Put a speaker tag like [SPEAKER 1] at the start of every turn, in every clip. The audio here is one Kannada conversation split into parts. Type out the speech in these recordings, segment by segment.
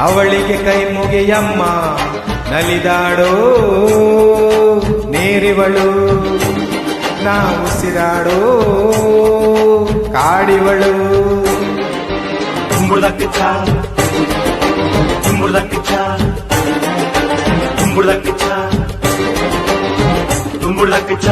[SPEAKER 1] ಅವಳಿಗೆ ಕೈ ಮುಗಿಯಮ್ಮ ನಲಿದಾಡೋ ನೀರಿವಳು. ನಾ ಉಸಿರಾಡೋ ಕಾಡಿವಳು.
[SPEAKER 2] ಕುಂಬುಳಕ್ಕಿಚ್ಚ ಕುಂಬುಳಕ್ಕಿಚ್ಚ ಕುಂಬುಳಕ್ಕಿಚ್ಚ ಕುಂಬುಳಕ್ಕಿಚ್ಚ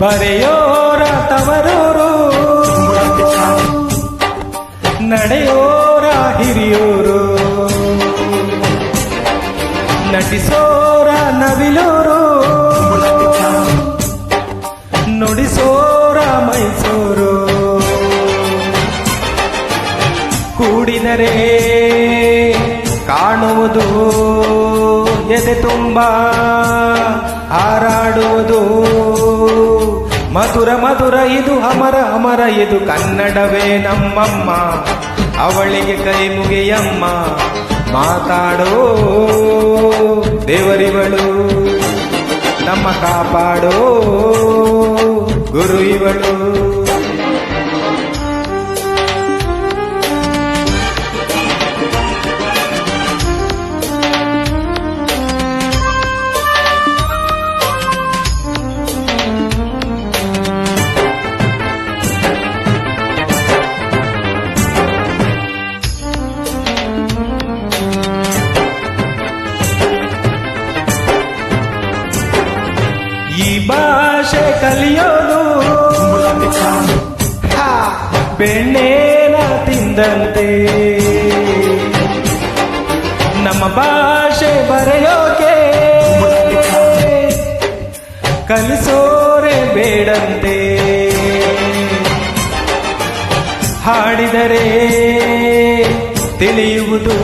[SPEAKER 1] ಬರೆಯೋರ ತವರೂರು ನಡೆಯೋರ ಹಿರಿಯೂರು. ನಟಿಸೋರ ನವಿಲೂರು. ನುಡಿಸೋರ ಮೈಸೂರು. ಕೂಡಿದರೆ ಕಾಣುವುದು ಎದೆ ತುಂಬ ಹಾರಾಡುವುದು. ಮಧುರ ಮಧುರ ಇದು ಅಮರ ಅಮರ ಇದು ಕನ್ನಡವೇ ನಮ್ಮಮ್ಮ. ಅವಳಿಗೆ ಕೈ ಮುಗಿಯಮ್ಮ. ಮಾತಾಡೋ ದೇವರಿವಳು. ನಮ್ಮ ಕಾಪಾಡೋ ಗುರು ಇವಳು. ಬೆಣ್ಣೆನ ತಿಂದಂತೆ ನಮ್ಮ ಭಾಷೆ ಬರೆಯೋಕೆ ಕಲಿಸೋರೆ ಬೇಡಂತೆ. ಹಾಡಿದರೆ ತಿಳಿಯುವುದು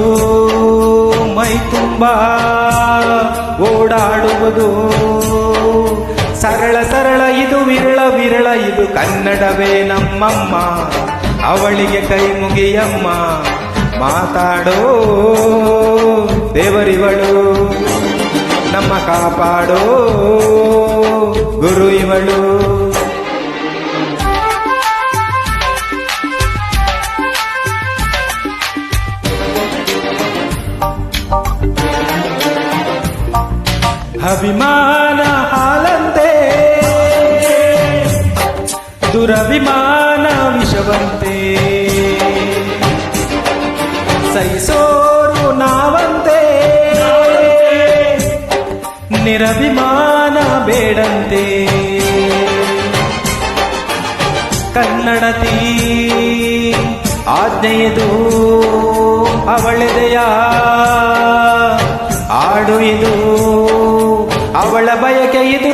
[SPEAKER 1] ಮೈ ತುಂಬ ಓಡಾಡುವುದು. ಕನ್ನಡವೇ ನಮ್ಮಮ್ಮ ಅವಳಿಗೆ ಕೈ ಮುಗಿಯಮ್ಮ ಮಾತಾಡೋ ದೇವರಿವಳು ನಮ್ಮ ಕಾಪಾಡೋ ಗುರು ಇವಳು. ಅಭಿಮಾನ ಹಾಲಂತೆ ದುರಭಿಮಾನ ವಿಷವಂತೆ ಸಹಿಸೋರು ನಾವಂತೆ. ನಿರಭಿಮಾನ ಬೇಡಂತೆ. ಕನ್ನಡತಿ ಆಜ್ಞೆಯದು ಅವಳೆದೆಯ. ಆಡು ಇದು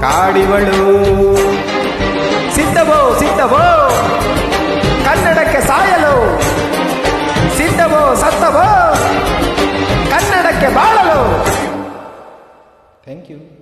[SPEAKER 1] ಕಾಡಿವಳು. ಸಿದ್ಧವೋ ಸಿದ್ಧವೋ ಕನ್ನಡಕ್ಕೆ ಸಾಯಲು. ಸಿದ್ಧವೋ ಸತ್ತವೋ ಕನ್ನಡಕ್ಕೆ ಬಾಳಲು. Thank you